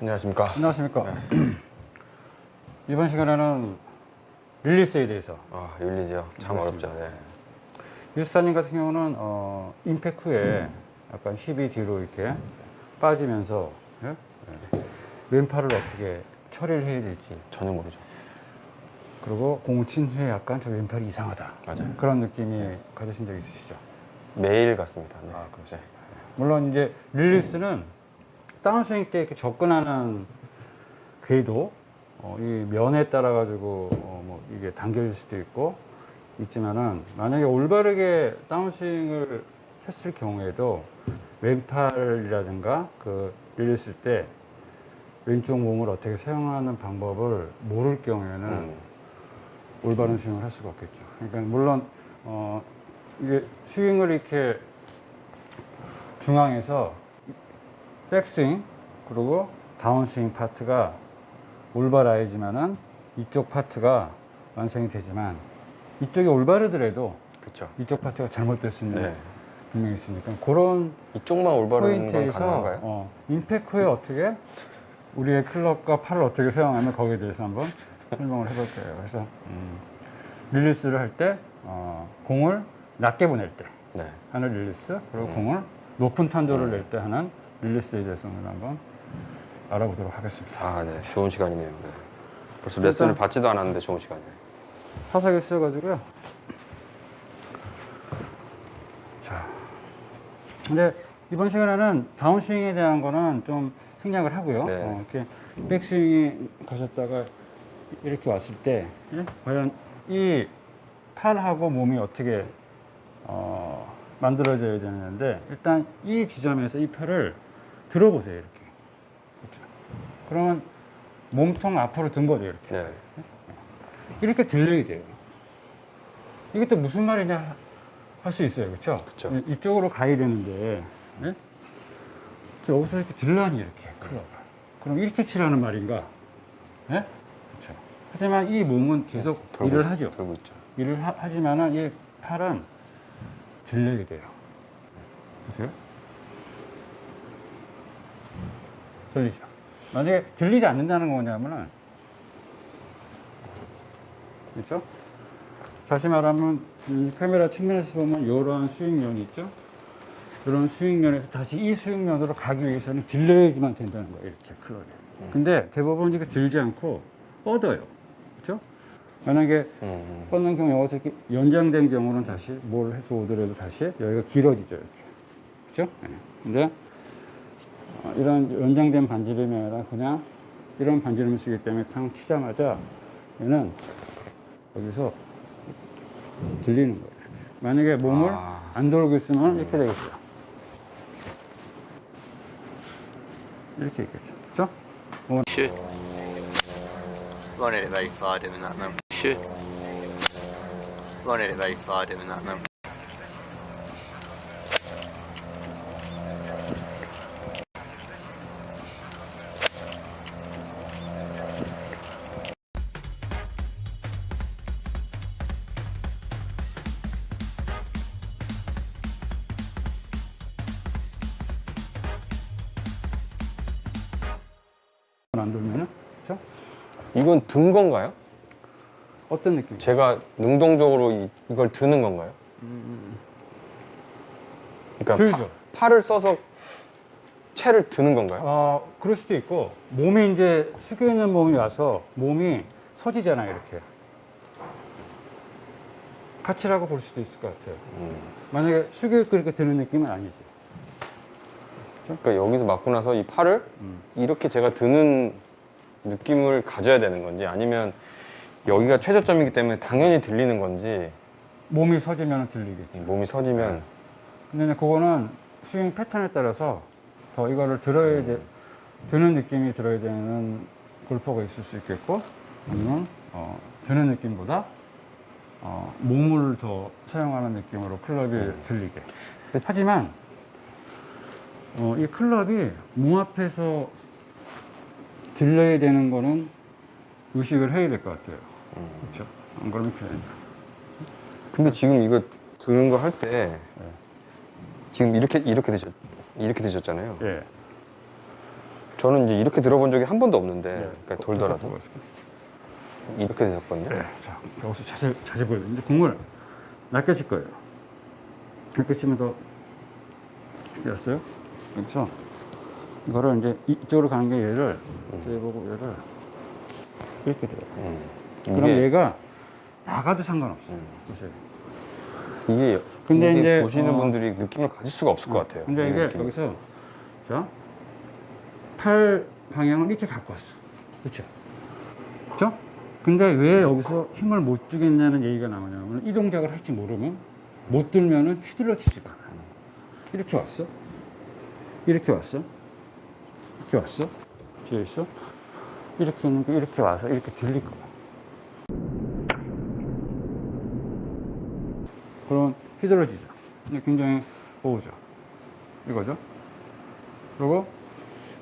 안녕하십니까. 안녕하십니까. 이번 시간에는 릴리스에 대해서 아, 율리지요. 참. 어렵죠. 네. 릴리스타님 같은 경우는 어, 임팩 후에 약간 힙이 뒤로 이렇게 빠지면서 예? 예. 왼팔을 어떻게 처리를 해야 될지 전혀 모르죠. 그리고 공을 친 후에 약간 저 왼팔이 이상하다 맞아요. 그런 느낌이 가지신 적 있으시죠? 매일 같습니다. 네. 아, 그렇죠. 네. 물론 이제 릴리스는 다운스윙 때 이렇게 접근하는 궤도 어, 이 면에 따라 가지고 어, 뭐 이게 당겨질 수도 있고 있지만은 만약에 올바르게 다운스윙을 했을 경우에도 왼팔이라든가 그 릴리스 때 왼쪽 몸을 어떻게 사용하는 방법을 모를 경우에는 음, 올바른 스윙을 할 수가 없겠죠. 그러니까 물론 어 이게 스윙을 이렇게 중앙에서 백스윙 그리고 다운스윙 파트가 올바라야지만은 이쪽 파트가 완성이 되지만 이쪽이 올바르더라도 그렇죠. 이쪽 파트가 잘못될 수 있는 네. 분명히 있으니까 그런 이쪽만 올바른 건 포인트에서 가능한가요? 어, 임팩 후에 어떻게 우리의 클럽과 팔을 어떻게 사용하면 거기에 대해서 한번 설명을 해볼 거예요. 그래서 음, 릴리스를 할때 어, 공을 낮게 보낼 때 네. 하는 릴리스 그리고 음. 공을 높은 탄도를 음. 낼때 하는 릴리스에 대해서 오늘 한번 알아보도록 하겠습니다. 아, 네. 좋은 시간이네요. 네. 벌써 진짜? 레슨을 받지도 않았는데 좋은 시간이에요. 타석에 쓰여가지고요. 자, 근데 이번 시간에는 다운스윙에 대한 거는 좀 생략을 하고요. 네. 어, 이렇게 백스윙이 가셨다가 이렇게 왔을 때 예? 과연 이 팔하고 몸이 어떻게 어, 만들어져야 되는데 일단 이 지점에서 이 팔을 들어보세요 이렇게. 그렇죠. 그러면 몸통 앞으로 든 거죠 이렇게. 네. 이렇게 들려야 돼요. 이게 또 무슨 말이냐 할 수 있어요. 그렇죠? 그쵸. 이쪽으로 가야 되는데 예? 저 여기서 이렇게 들라니 이렇게 클럽을. 그럼 이렇게 치라는 말인가? 예? 그렇죠. 하지만 이 몸은 계속 돌고 일을 있- 하죠. 돌고 있죠. 일을 하, 하지만은 이 팔은 들려야 돼요. 보세요. 들리죠. 만약에 들리지 않는다는 건 뭐냐면은 그렇죠? 다시 말하면 이 카메라 측면에서 보면 이러한 스윙면이 있죠? 이런 스윙면에서 다시 이 스윙면으로 가기 위해서는 들려야지만 된다는 거예요. 이렇게 클럽이. 근데 대부분 이게 들지 않고 뻗어요. 그렇죠? 만약에 음, 음. 뻗는 경우 여기서 이렇게 연장된 경우는 다시 뭘 해서 오더라도 다시 여기가 길어지죠. 이렇게. 그렇죠? 네. 근데 어, 이런 연장된 반지름이 아니라 그냥 이런 반지름을 쓰기 때문에 탕 치자마자 얘는 여기서 들리는 거예요. 만약에 몸을 아. 안 돌고 있으면 이렇게 되겠죠. 이렇게 있겠죠. 그렇죠? Should. Wanted it very far doing that now. Should. Wanted it very far doing that now. 안 돌면은 그렇죠? 이건 든 건가요? 어떤 느낌? 제가 능동적으로 이, 이걸 드는 건가요? 그러니까 들죠. 파, 팔을 써서 채를 드는 건가요? 어, 그럴 수도 있고 몸이 이제 숙여 있는 몸이 와서 몸이 서지잖아요 이렇게 같이라고 볼 수도 있을 것 같아요 음. 만약에 숙여 있고 이렇게 드는 느낌은 아니지 그러니까 여기서 맞고 나서 이 팔을 음. 이렇게 제가 드는 느낌을 가져야 되는 건지 아니면 여기가 최저점이기 때문에 당연히 들리는 건지 몸이 서지면 들리겠지 몸이 서지면. 근데 이제 그거는 스윙 패턴에 따라서 더 이거를 들어야 돼 드는 느낌이 들어야 되는 골퍼가 있을 수 있겠고 아니면 어, 드는 느낌보다 어, 몸을 더 사용하는 느낌으로 클럽이 들리게. 하지만 어, 이 클럽이 몸 앞에서 들려야 되는 거는 의식을 해야 될 것 같아요 음. 그렇죠 안 그러면 큰일 납니다 근데 지금 이거 드는 거 할 때 지금 이렇게 이렇게 되셨 이렇게 되셨잖아요. 예. 저는 이제 이렇게 들어본 적이 한 번도 없는데, 네. 그러니까 돌더라도 이렇게 되셨거든요. 네, 자, 여기서 자세, 자세 보여요. 이제 공을 낮게 칠 거예요. 낮게 치면 더, 왔어요. 여기서, 이거를 이제 이쪽으로 가는 게 얘를, 이렇게 보고 얘를, 이렇게 돼요. 음. 그럼 이게, 얘가 나가도 상관없어요. 음. 보세요. 이게, 근데 이게 이제, 보시는 어, 분들이 느낌을 가질 수가 없을 것 같아요. 근데 이 이게 느낌이. 여기서, 자, 팔 방향을 이렇게 갖고 왔어. 그쵸? 그쵸? 근데 왜 여기서 힘을 못 주겠냐는 얘기가 나오냐면 이 동작을 할지 모르면 못 들면은 휘둘러치지가 않아요. 이렇게 왔어? 이렇게 왔어? 이렇게 왔어? 뒤에 있어? 이렇게 있는데 이렇게 와서 이렇게 들릴 거야. 그러면 휘둘러지죠. 굉장히 오죠. 이거죠. 그리고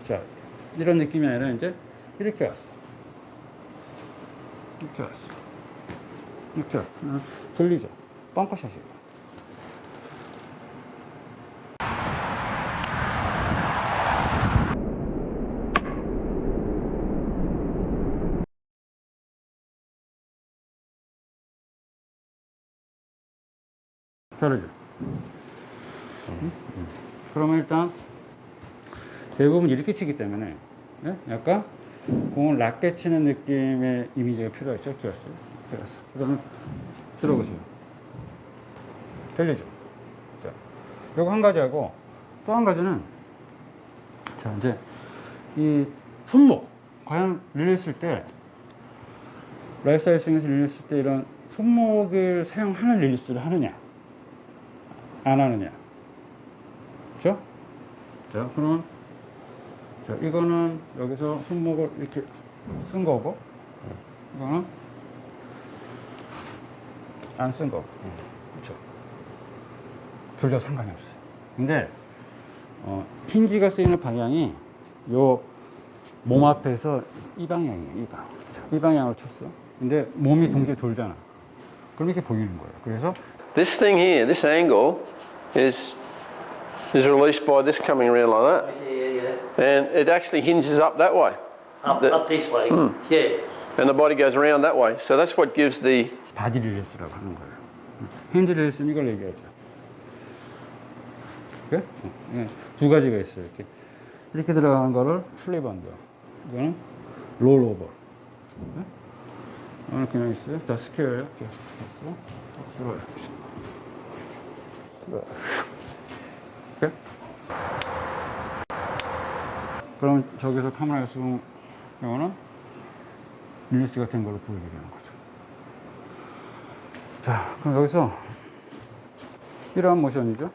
자 이런 느낌이 아니라 이제 이렇게 왔어. 이렇게 왔어. 이렇게 들리죠. 뻥커샷이에요. 음? 음. 그러면 일단 대부분 이렇게 치기 때문에 예? 약간 공을 낮게 치는 느낌의 이미지가 왔어요. 이렇게 왔어. 그러면 들어보세요. 들리죠? 자, 요거 한 가지 하고 또 한 가지는 자 이제 이 손목 과연 릴리스일 때 라이프스타일 스윙에서 릴리스일 때 이런 손목을 사용하는 릴리스를 하느냐 안 하느냐? 그죠? 자 그러면 자 이거는 여기서 손목을 이렇게 쓴 거고 이거는 안 쓴 거고. 그렇죠 둘 다 상관이 없어요. 근데 어, 힌지가 쓰이는 방향이 요 몸 앞에서 이 방향이에요 이 방향. 자, 이 방향으로 쳤어. 근데 몸이 동시에 돌잖아. 그럼 이렇게 보이는 거예요. 그래서 This thing here, this angle, is is released by this coming around like that, Yeah, yeah, yeah. and it actually hinges up that way, Up, The- up this way. Yeah. and the body goes around that way. So that's what gives the 바디 릴리스라고 하는 거예요. 핸드 릴리스는 이걸 얘기하죠. 그래? 예, 두 가지가 있어요. 이렇게 이렇게 들어가는 거를 플리번드. 이거는 롤오버. 네? 이거는 그냥 있어요. 다 스퀘어예요. 이렇게 있어. 딱 들어요. 오케이? 그럼 저기서 카메라에 쏘는 이거는 릴리스가 된 걸로 보여드리는 거죠. 자, 그럼 여기서 이러한 모션이죠.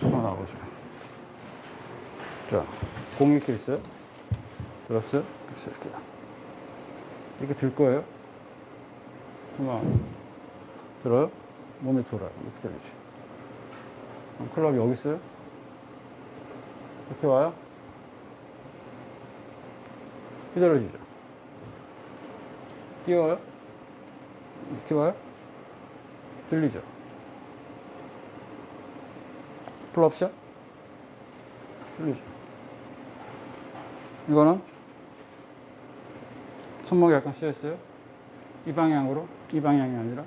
한번 나와보세요. 자, 공이 이렇게 있어요. 들었어요? 이렇게 이렇게. 이렇게 들 거예요. 한번 들어요? 몸이 돌아요. 이렇게 들리지. 클럽이 여기 있어요? 이렇게 와요? 휘둘러지죠. 뛰어요? 이렇게 와요? 들리죠? 풀업샷? 들리죠? 이거는 손목이 약간 씌었어요? 이 방향으로? 이 방향이 아니라?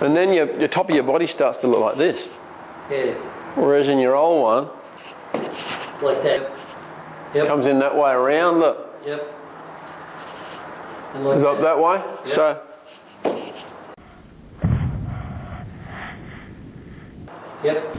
And then your, your top of your body starts to look like this, Yeah. whereas in your old one Like that. Yep. comes in that way around. Look, Yep. And like is up that way. So Yep.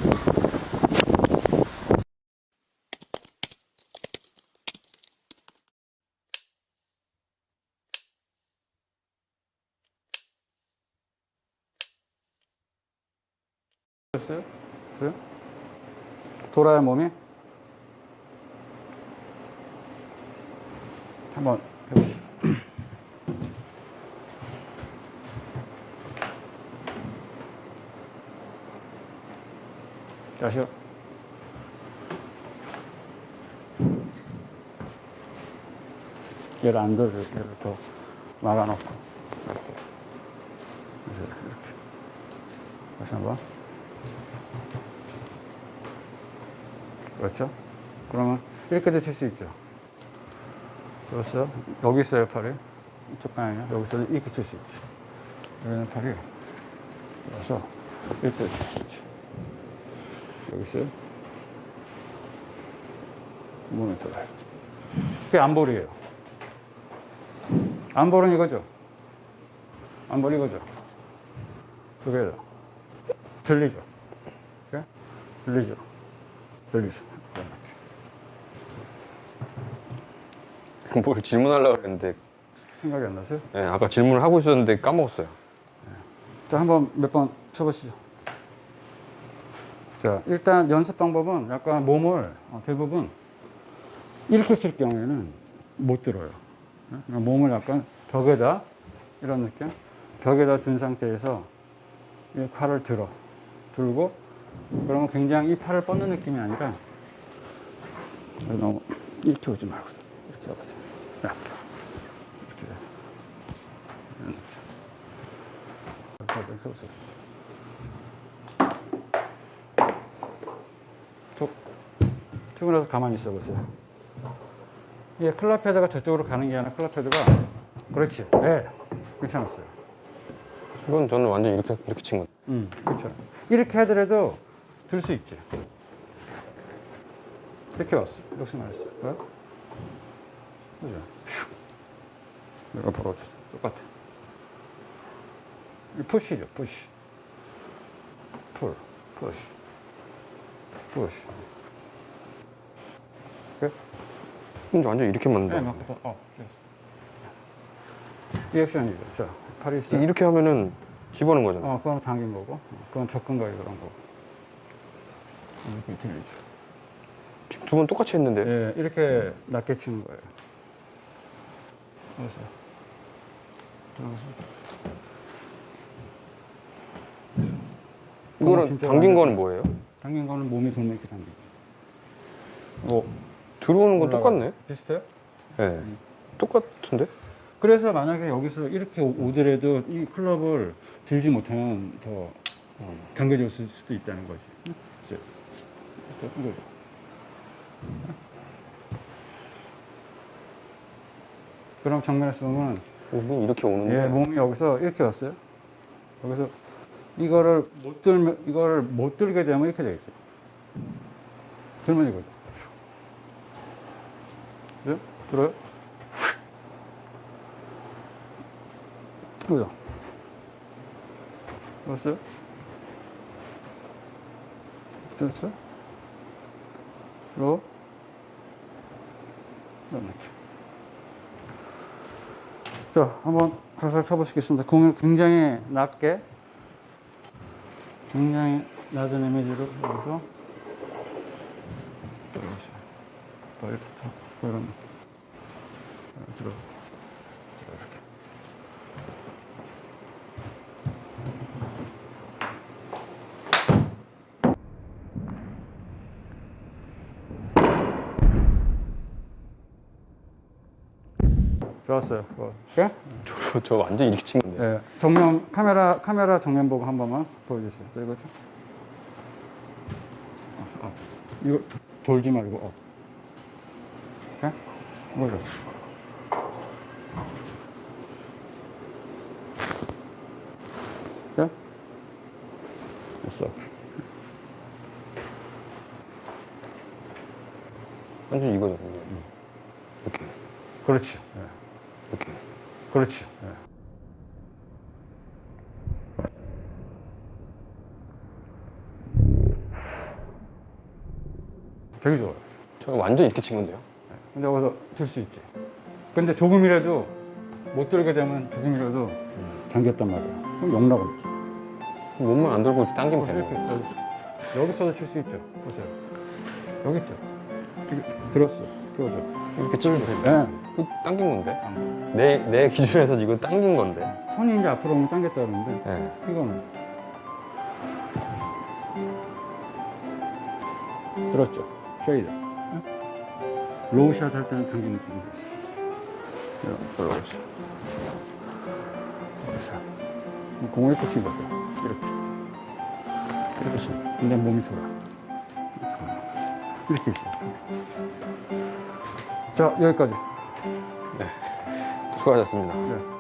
됐어요? 됐어요? 돌아요 몸이? 한번 해보시죠. 다시요. 얘를 안 들어요. 얘를 더. 그래서 이렇게. 다시 한 번. 그렇죠? 그러면 이렇게도 칠 수 있죠. 그렇죠? 여기 있어요, 팔이. 이쪽 방향이요. 여기서 이렇게 칠 수 있죠. 여기는 팔이. 그래서 이렇게 칠 수 있죠. 여기 있어요. 몸에 들어가요. 그게 안볼이에요. 안볼은 이거죠. 안볼 이거죠. 두 개죠. 들리죠. 들리죠. 들리죠. 뭘 질문하려고 그랬는데 생각이 안 나세요? 예, 아까 질문을 하고 있었는데 까먹었어요. 자, 한번 몇 번 쳐보시죠. 자, 일단 연습 방법은 약간 몸을 어, 대부분 이렇게 쓸 경우에는 못 들어요. 예? 그러니까 몸을 약간 벽에다 이런 느낌 벽에다 둔 상태에서 이 팔을 들어 들고 그러면 굉장히 이 팔을 뻗는 느낌이 아니라 너무 이렇게 오지 말고 이렇게 와보세요. 야, 이렇게. 살짝 서보세요. 툭. 툭 나서 가만히 있어 보세요. 이게 클럽 헤드가 저쪽으로 가는 게 아니라 클럽 헤드가 그렇지. 예. 괜찮았어요. 이건 저는 완전 이렇게 이렇게 친 거. 음, 그렇죠. 이렇게 하더라도 들 수 있지. 이렇게 왔어. 이렇게 말했어. 어? 그죠? 슉. 내가 벌어져. 똑같아. 이 푸시죠, 푸시. 풀, 푸시. 푸시. 그래? 근데 완전 이렇게 네, 만든다. 막, 어, 어. 리액션이죠. 자, 팔이 있어. 이렇게 하면은 집어넣은 거잖아 요. 어, 그건 당긴 거고. 어, 그건 접근거리 그런 거고. 이렇게 들리죠. 지금 두 번 똑같이 했는데 예, 이렇게 낮게 치는 거예요. 그래서 들어가서 이거는 진짜 당긴 완전- 거는 뭐예요? 당긴 거는 몸이 돌면 이렇게 당기죠. 어, 들어오는 건 올라가요. 똑같네. 비슷해요? 예. 똑같은데? 그래서 만약에 여기서 이렇게 오- 오더라도 이 클럽을 들지 못하면 더 어, 당겨졌을 수도 있다는 거지. 이제 이렇게. 그럼 정면에서 보면 몸이 이렇게 오는데 예, 몸이 여기서 이렇게 왔어요. 여기서 이거를 못 들면 이거를 못 들게 되면 이렇게 되겠죠. 들면 이거죠. 그죠? 들어요? 그죠? 들었어요? 들었어요? 들어? 이렇게. 자, 한번 살살 쳐보시겠습니다. 공을 굉장히 낮게, 굉장히 낮은 이미지로 더, 더 이런 느낌. 어, 들어, 들어 이렇게. 좋았어요. 어, 오케이? 저, 저 완전 이렇게 친 건데. 예, 정면 카메라 카메라 정면 보고 한 번만 보여주세요. 저 이거 좀. 어, 어. 이거 돌지 말고 어. 예? 뭐죠? 예? 됐어. 완전 이거죠. 이거. 이렇게 그렇지. 예. 이렇게. 그렇지. 예. 되게 좋아요. 저 완전 이렇게 친 건데요. 근데 여기서 들 수 있지. 근데 조금이라도 못 들게 되면 조금이라도 당겼단 말이야. 그럼 없지. 몸만 안 들고 이렇게 당기면 되는 거예요. 여기, 여기서도 칠 수 있죠. 보세요. 여기 있죠. 이렇게 들었어. 그거죠. 이렇게 돼요. 예. 이거 당긴 건데. 내, 내 기준에서 이거 당긴 건데. 손이 이제 앞으로 오면 당겼다 그러는데 예. 이거는 들었죠? 쉐이드 로우샷 할 때는 당기는 느낌이 있어 들어보세요 공을 이렇게 친 거죠 이렇게 이렇게 친 근데 몸이 돌아. 이렇게 있어요. 자, 여기까지. 수고하셨습니다. 네.